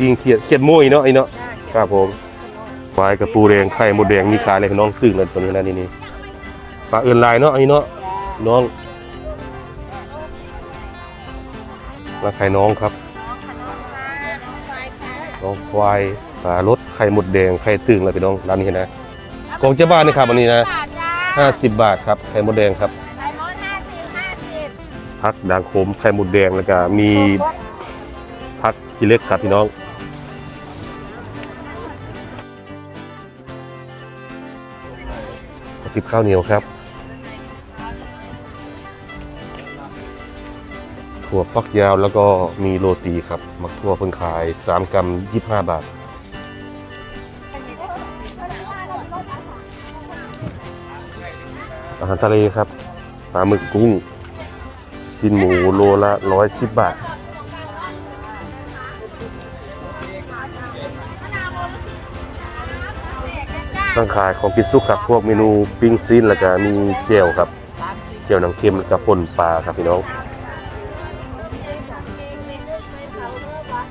ยิงเขียดเขียดมุ้ยเนาะไอ้เนาะครับผมปลายกระปูแดงไข่หมดแดงมีขายเลยพี่น้องตึ้งเลยตัวนี้นะนี่นี่ปลาเอื่นลายเนาะไอ้เนาะน้องปลาไข่น้องครับน้องควายปลารสไข่หมดแดงไข่ตึ้งเลยพี่น้องร้านนี้นะกองเจ้าบ้านนี่ครับอันนี้นะ50บาทครับไข่หมดแดงครับไข่มดห้าสิบห้าสิบพักด่างขมไข่หมดแดงแล้วก็มีพักขี้เหล็กครับพี่น้อง ติบข้าวเหนียวครับถั่วฟักยาวแล้วก็มีโรตีครับ มักถั่วเพิ่งขาย 3 กรัม 25 บาท อาหารทะเลครับปลาหมึกกุ้งซินหมูโลละร้อยสิบบาท ตั้งขายของกินซุกครับ พวกเมนูปิ้งซีนแล้วก็มีเจลครับ เจลหนังเค็มแล้วก็ป่นปลาครับพี่น้อง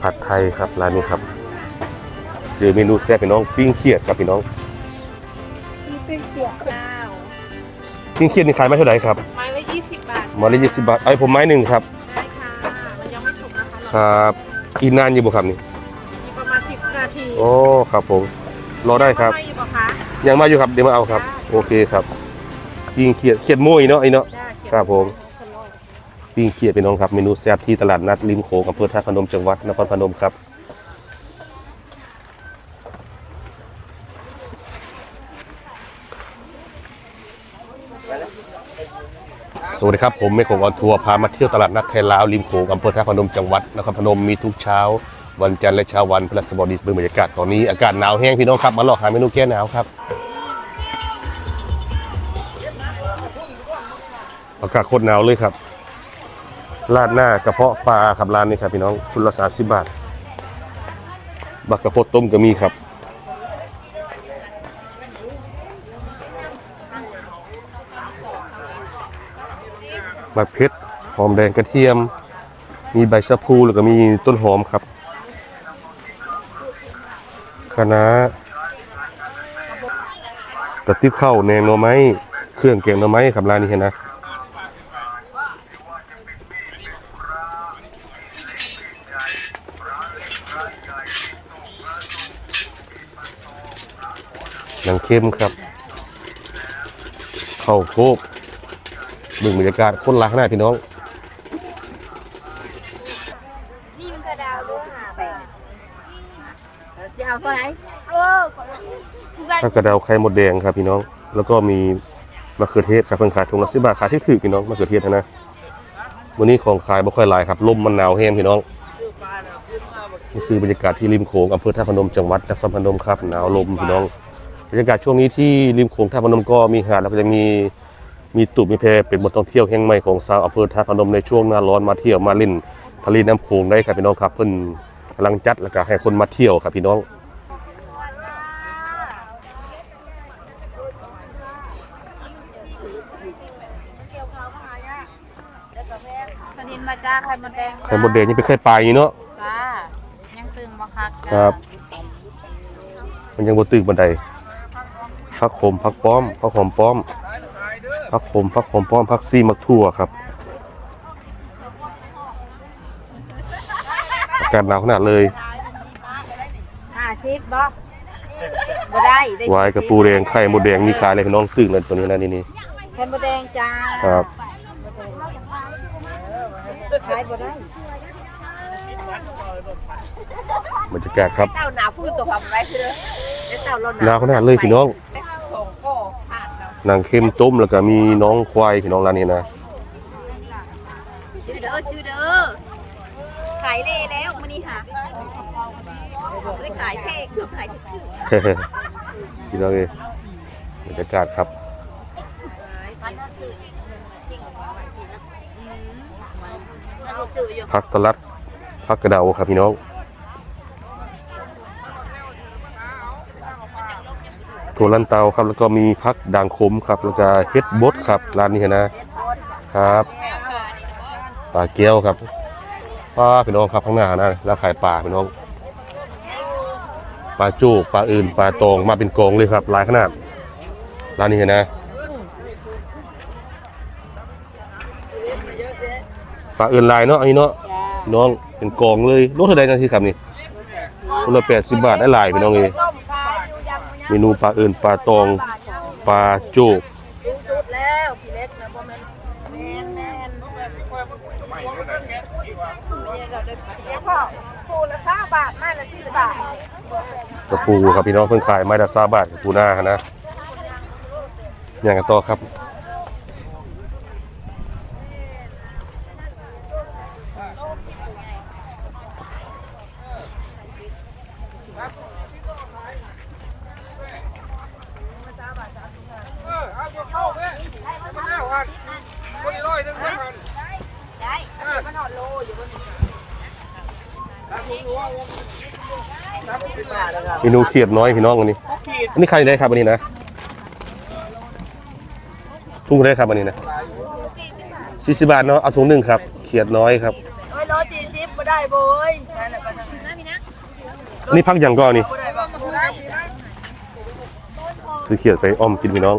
ผัดไทยครับร้านนี้ครับ เจอเมนูแซ่บพี่น้อง ปิ้งเขียดครับพี่น้องมีเป็นเสียข้าวปิ้งเขียดนี่ขายไม่เท่าไหร่ครับ ไม้ละยี่สิบบาทมาละยี่สิบบาท ไอ้ยผมไม้หนึ่งครับ ได้ค่ะ มันยังไม่สุกนะคะครับอีกนานอยู่บ่ครับนี่มีประมาณสิบนาที โอ้ ครับผม รอได้ครับไม่อ ยู่ปะคะยังมาอยู่ครับเดี๋ยวมาเอาครับ โอเคครับปิ้งเขียดเขียดมุ้ยเนาะไอ้เนาะได้เขียนครับผมปิ้งเขียดพี่น้องครับเมนูแซ่บที่ตลาดนัดริมโขงอำเภอท่าพนมจังหวัดนครพนมครับสวัสดีครับผมไม่คงออนทัวร์พามาเที่ยวตลาดนัดไทยลาวริมโขงอำเภอท่าพนมจังหวัดนครพนมมีทุกเช้า วันจันทร์และเช้าวันพฤหัสบดีเป็นบรรยากาศตอนนี้อากาศหนาวแห้งพี่น้องครับมาลองหาเมนูแก้หนาวครับอากาศโคตรหนาวเลยครับราดหน้ากระเพาะปลาครับร้านนี้ครับพี่น้องชุดละ30บาท บักกระพาะต้มก็มีครับ บักเพชรหอมแดงกระเทียม มีใบชะพูแล้วก็มีต้นหอมครับ คณะกระติบข้าวแนงหน่อไม้เครื่องแกงหน่อไม้ครับร้านนี้เห็นนะหนังเข้มครับ เข้าโคกบึงบรรยากาศคนรักหน้าพี่น้อง นี่มันกระดาวลูกหาแปดจะเอาไปไหนเออ ถ้ากระเดาไข่มดแดงครับพี่น้อง แล้วก็มีมะเขือเทศครับเพิ่งขายถุงละสิบบาทขายที่ถือพี่น้องมะเขือเทศนะนะวันนี้ของขายไม่ค่อยหลายครับลมมันหนาวแห้งพี่น้องนี่คือบรรยากาศที่ริมโขงอำเภอท่าพนมจังหวัดนครพนมครับหนาวลมพี่น้องบรรยากาศช่วงนี้ที่ริมโขงท่าพนมก็มีหาดแล้วก็จะมีมีตุบมีแพเป็นบทท่องเที่ยวแห่งใหม่ของชาวอำเภอท่าพนมในช่วงหน้าร้อนมาเที่ยวมาเล่นทะเลน้ำโขงได้ครับพี่น้องครับเพิ่นกำลังจัดแล้วก็ให้คนมาเที่ยวครับพี่น้อง สนินมาจ้าไข่มดแดงไข่มดแดงนี่เป็นไข่ปลาอย่างนี้เนาะ จ้ายังตึงบ่คักจ้าครับ มันยังบ่ตื่นบันไดพักขมพักป้อมพักหอมป้อมพักขมพักหอมป้อมพักซีมักทั่วครับอากาศหนาวขนาดเลยห้าสิบบ่บ่ได้ได้วายกระปูแดงไข่มดแดงมีขายเลยพี่น้องตื่นเลยตัวนี้นะนี่นี่ ไข่มดแดงจ้าครับ ขายบ่ได้บรรยากาศครับเต่าหนาฟื้นตัวความไรคือเด้อเดี๋ยวเต่าเราหนาวขนาดเลยพี่น้องสองข้อผ่านแล้วนางเค็มต้มแล้วก็มีน้องควายพี่น้องร้านนี้นะชื่อเด้อชื่อเด้อขายเล่แล้วมื้อนี้ค่ะไม่ได้ขายแพงคือขายชื่อพี่น้องเอ้ยบรรยากาศครับ ผักสลัดผักกระเดาครับพี่น้องถั่วลันเตาครับ แล้วก็มีผักด่างขมครับ แล้วก็เฮ็ดบดครับร้านนี้นะครับปลาเกี๊ยวครับปลาพี่น้องครับข้างหน้านะแล้วขายปลาพี่น้องปลาจูกปลาอื่นปลาตองมาเป็นกองเลยครับหลายขนาดร้านนี้เห็นนะ ปลาอื่นหลายเนาะอันนี้เนาะน้องเป็นกองเลยรถเท่าใดจังสิครับนี่คนละแปดสิบบาทได้หลายพี่น้องเลยเมนูปลาอื่นปลาตองปลาจูกสุดแล้วพี่เล็กนะบ่แม่นแม่นแม่นเดี๋ยวพ่อปูละสามบาทไม้ละสิบบาทกระปูครับพี่น้องเพิ่งขายไม้ละซาบาทกับปูหน้านะอย่างกันต่อครับ ได้มันหอดโลอยู่บนนี้ เมนูเขียดน้อยพี่น้องวันนี้ อันนี้ใครได้ครับวันนี้นะทุ่งได้ครับวันนี้นะสี่สิบบาทเนาะเอาถุงหนึ่งครับ เขียดน้อยครับโอ้ยร้อยสี่สิบบ่ได้โบยใช่แล้วก็ทำนะพี่นะอันนี้พักอย่างก็นี่บ่ได้บ่ได้ซื้อเขียดไปอ้อมกินพี่น้อง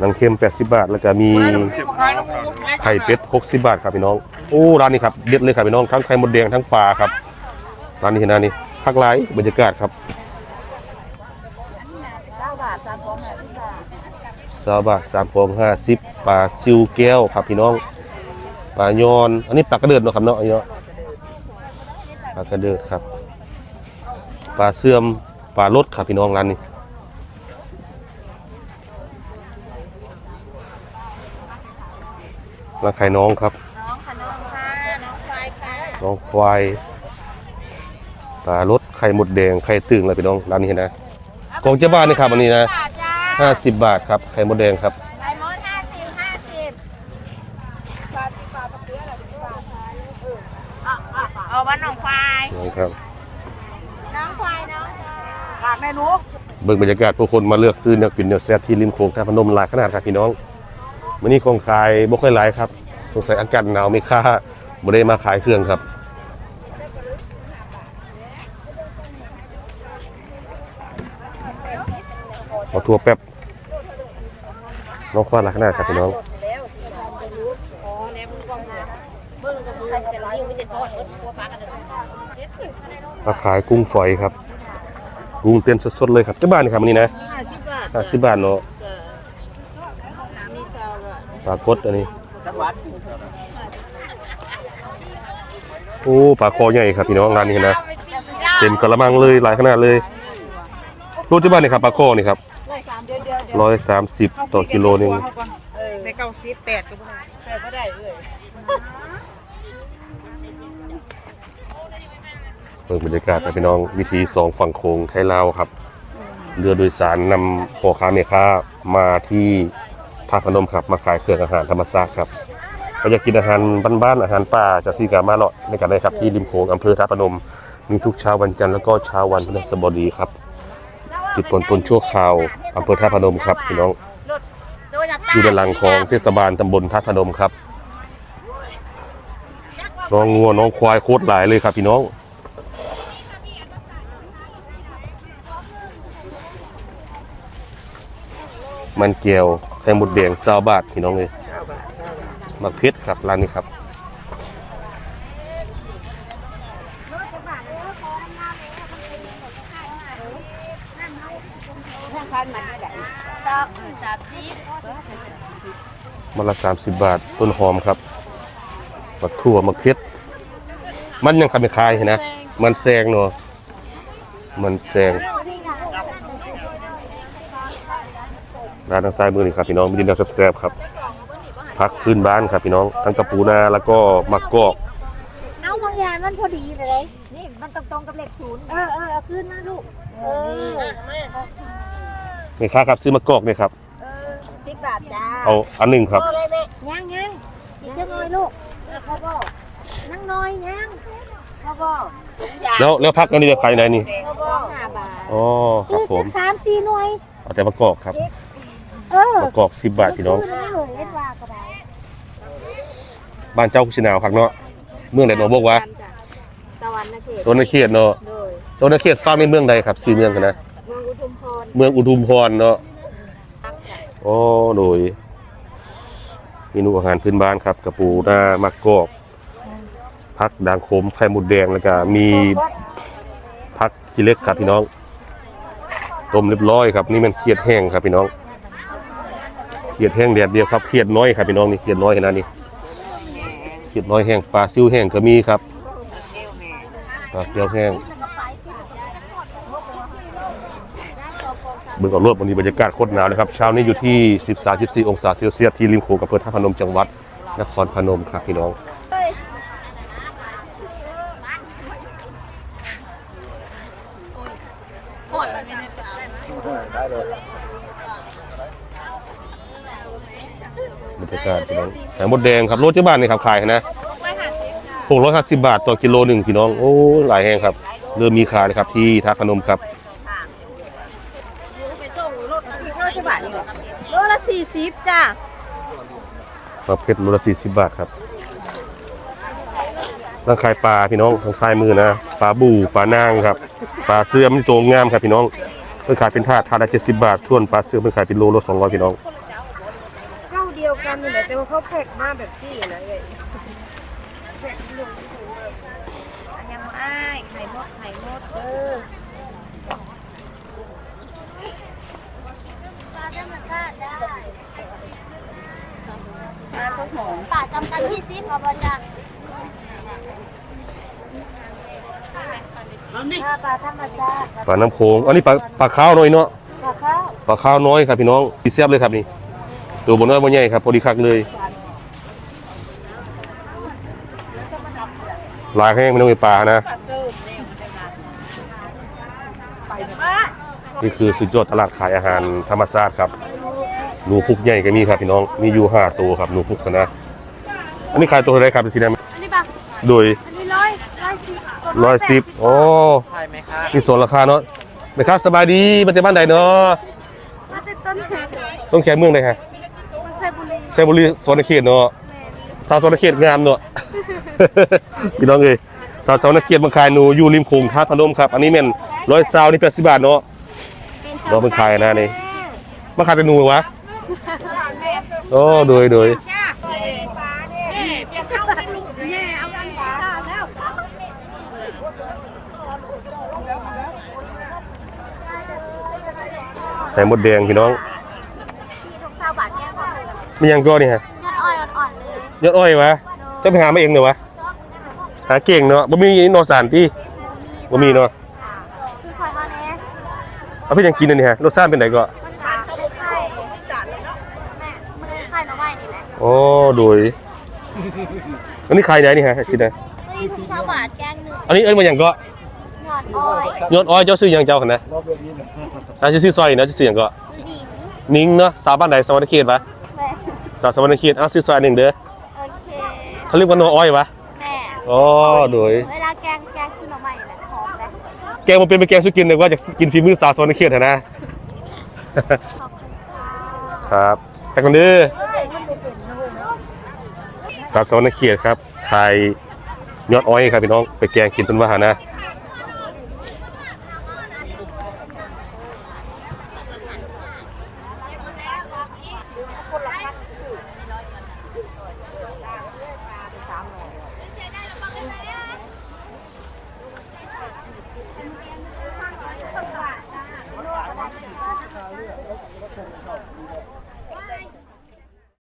หนังเค็ม80 บาท แล้วก็มีไข่เป็ด60 บาทครับพี่น้องโอ้ร้านนี้ครับเด็ดเลยครับพี่น้องทั้งไข่มดแดงทั้งปลาครับร้านนี้เห็นหน้านี่คักไลายบรรยากาศครับเก้าบาทสามฟองห้าสิบาทสามฟองห้าสิบปลาซิวแก้วครับพี่น้องปลายอน อันนี้ปลากระเดิดเนาะครับเนาะเนาะปลากระเดิดครับปลาเสื่อมปลารดครับพี่น้องร้านนี้ร้านไข่น้องครับ น้องควายปลารสไข่หมดแดงไข่ตึงเลยพี่น้องร้านนี้เห็นนะกองเจ้าบ้านนี่ครับอันนี้นะบาทจ้าห้าสิบบาทครับไข่หมดแดงครับไลมอนห้าสิบห้าสิบปลาที่ปลาปลาเกลืออะไรที่ปลาเอามาน้องควายนี่ครับน้องควายน้องฝากแม่หนูเบิ่งบรรยากาศผู้คนมาเลือกซื้อเนื้อกินเนื้อแซ่บที่ริมโขงท่าพนมหลายขนาดครับพี่น้องมื้อนี้ของขายบ่ค่อยหลายครับสงสัยอากาศหนาวไม่ค่าบ่ได้มาขายเครื่องครับ เอาทั่วแป๊บน้องควายหลายขนาดครับพี่น้องแล้วอ๋อแล้วมึงกองนะเบิ่งกับมึงแต่เรายังไม่ได้ซอสเบิ่งตัวปลากันเลยเจ็ดสิบมาขายกุ้งฝอยครับ กุ้งเต้นสดๆเลยครับเจ้าบ้านนี่ครับอันนี้นะห้าสิบบาทห้าสิบบาทเนาะมีซาวอะปลากดอันนี้โอ้ปลาคอใหญ่ครับพี่น้องร้านนี้นะเต็มกระมังเลยหลายขนาดเลยโลเจ้าบ้านนี่ครับปลาคอนี่ครับ ร้อยสามสิบต่อกิโลหนึงในเก้าสิบแปดก็ได้แปดก็ได้เลยเปิดบรรยากาศครับพี่น้องวิธีสองฝั่งโขงไทยลาวครับ เรือโดยสารนำพ่อค้าแม่ค้ามาที่ท่าพนมครับ มาขายเครื่องอาหารธรรมชาติครับเราอยากกินอาหารบ้านๆอาหารป่าจะซีกามาเลาะในกันได้ครับที่ริมโขงอำเภอท่าพนม มีทุกเช้าวันจันทร์แล้วก็เช้าวันพฤหัสบดีครับ จุดผ่อนปนชั่วคราวอำเภอท่าพนมครับพี่น้องอยู่ด้านหลังของเทศบาลตำบลท่าพนมครับน้องงัวน้องควายโคตรหลายเลยครับพี่น้องมันเกียวไข่หมดแดงซาวบาทพี่น้องเลยมักเพชรครับร้านนี้ครับ พันมันได้สามสามสิบ มัน ละสามสิบบาท ต้นหอมครับมักถั่วมักเพชรมันยังคำไม่คายเห็นนะ มันแซงเนาะมันแซงร้านทางซ้ายมือนี่ครับพี่น้องมีดินแดงแซ่บๆครับพักพื้นบ้านครับพี่น้องทั้งกระปูนาแล้วก็มักกอกเอาบางอย่างมันพอดีไปเลยนี่มันตรงตรงๆกับเลขศูนย์เออเออเอาขึ้นนะลูกเออนี่ค่าครับซื้อมักกอกเนี่ยครับสิ บบาทจ้าเอาอันหนึ่งครับโอ้เลยแม่ยังยังอีกเจ้าน้อยลูกเขาบอกนั่งน้อยยังเขาบอกแล้วแล้วพักอันนี้จะขายไหนนี่เขาบอกห้าบาทอ๋อครับผมอีกสามสี่หน่วยเอาแต่มักกอกครับเออมักกอกสิบบาทพี่น้องขึ้นนะลูกเล็ดว่าก็ได้บ้านเจ้าคุชินาวครับเนาะแเมืองไหนหนอบอกว่าสวรรค์นะเขตโซนเขตเนาะโดยโซนเขตฟาร์มในเมืองใดครับสี่เมืองกันนะเมืองอุทุมพรเมืองอุทุมพรเนาะ โอ้โดยเมนูอาหารพื้นบ้านครับกระปูหน้ามักกอกพักด่างขมไข่มดแดงแล้วก็มีพักขี้เล็กครับพี่น้องต้มเรียบร้อยครับนี่มันเขียดแห้งครับพี่น้องเขียดแห้งแดดเดียวครับเขียดน้อยครับพี่น้องนี่เขียดน้อยขนาดนี้เขียดน้อยแห้งปลาซิวแห้งก็มีครับปลาเกี๊ยวแห้ง เบิ่งเอารวดวันนี้บรรยากาศโคตรหนาวเลยครับเช้านี้อยู่ที่ 13-14 องศาเซลเซียสที่ริมโขงอำเภอท่าพนมจังหวัดนครพนมครับพี่น้องบรรยากาศพี่น้องแหมมดแดงครับโลเจ้าบ้านนี่ครับขายนะ650 บาทต่อกิโลหนึ่งพี่น้อง โอ้หลายแห้งครับ เริ่มมีขายนะครับที่ท่าพนมครับ โลจะบาทนี่เหรอโลละ สี่สิบจ้ามาเพชรโลละ40บาทครับร้านขายปลาพี่น้องทางขายมือนะปลาบูปลานางครับปลาเสื่อมนี่ตัวงามครับพี่น้องเพิ่นขายเป็นถาดถาดละ70บาทส่วนปลาเสื่อมเพิ่นขายเป็นโลละ200พี่น้องเจ้าเดียวกันนี่แหละแต่ว่าเขาแพ็กมาแบบที่นะเอ้ยอันยังอ้ายไข่มดไข่มดเออ ปลาธรรมชาติได้ ปลาข้าวหอม ปลาจำ กันที่ซิปเอาบอลยังปลาธรรมชาติปลาน้ำโขงอันนี้ปลาปลาขาวน้อยเนาะปลาข้าวปลาขาวน้อยครับพี่น้องดีเสียบเลยครับนี่ ตัวบนน้อยบนใหญ่ครับพอดีคักเลยลายแห้งไม่ต้องมีปลานะปลาเสิร์ฟเนี่ยมันจะมาไปบ้านี่คือสุดยอดตลาดขายอาหารธรรมชาติครับหนูพุกใหญ่ก็มีครับพี่น้องมีอยู่ห้าตัวครับหนูพุกนะ อันนี้ขายตัวเท่าไหรครับสีแดงอันนี้ปลาโดยอันนี้ร้อยร้อยสิบร้อยสิบโอ้ใช่ไหมครับมีส่วนราคาเนาะไหมครับสบายดีมาจากบ้านใดเนาะมาแต่ต้นแขกต้องแขกเมืองใดฮะมันใส่บุรีเซบุรีสวนเขตเนาะสาวสวนเขตงามเนาะ พี่น้องเอ้ยสาวสวนเขตบางขายหนูอยู่ริมโขงท่าพนมครับ อันนี้แม่นร้อยซาวนี่แปดสิบบาทเนาะเราเป็นขายนะนี่มาขายเป็นหนูวะโอ้โดยโดยเนี่ยเอาอันปลาแล้ว ไข่มดแดงพี่น้องที่ทุกสาวบาทแก้วก็เลยมีหยังก็นี่ฮะยอดอ้อยอ่อนๆเลยยอดอ้อยวะจะไปหามาเองเหรอวะหาเก่งเนาะบ่มีโนสานที่บ่มีเนาะคือคอยมาเนี้ยเอาเพิ่นยังกินอันนี้ฮะรสชาติเป็นไดก็มันหนาเขาไข่แม่มันไข่มาไว้นี่แหละโอ้โดยอันนี้ขายไหนนี่ฮะคิดได้นี่ทุกสาวบาทแกงหนึ่งอันนี้เอิ้นมาหยังก็ย อดอ้อยยอดอ้อยเจ้าซื้อหยังเจ้าคั่นนะอาจจะซื้อซอยนะจะซื้อหยังก็หญิงนิ้งเนาะสาวบ้านใดสวรรณเขตวะแม่สาวสวรรณเขตเอาซื้อซอยหนึ่งเด้อโอเคเขาเรียกว่าโนอ้อยวะแม่อ๋อโดยเวลาแกงแกงขึ้นมาใหม่แหละหอมเลยแกงบ่เป็นไปแกงสุกินเลยว่าจะกินฝีมือสาวสวรรณเขตหั่นนะ ขอบคุณค่ะครับแต่คนดื้อเฮ้ยมันเป็นเป็นนะเว้ยเนาะสาวสวรรณเขตครับขายยอดอ้อยครับพี่น้องไปแกงกินเป็นว่าหานะ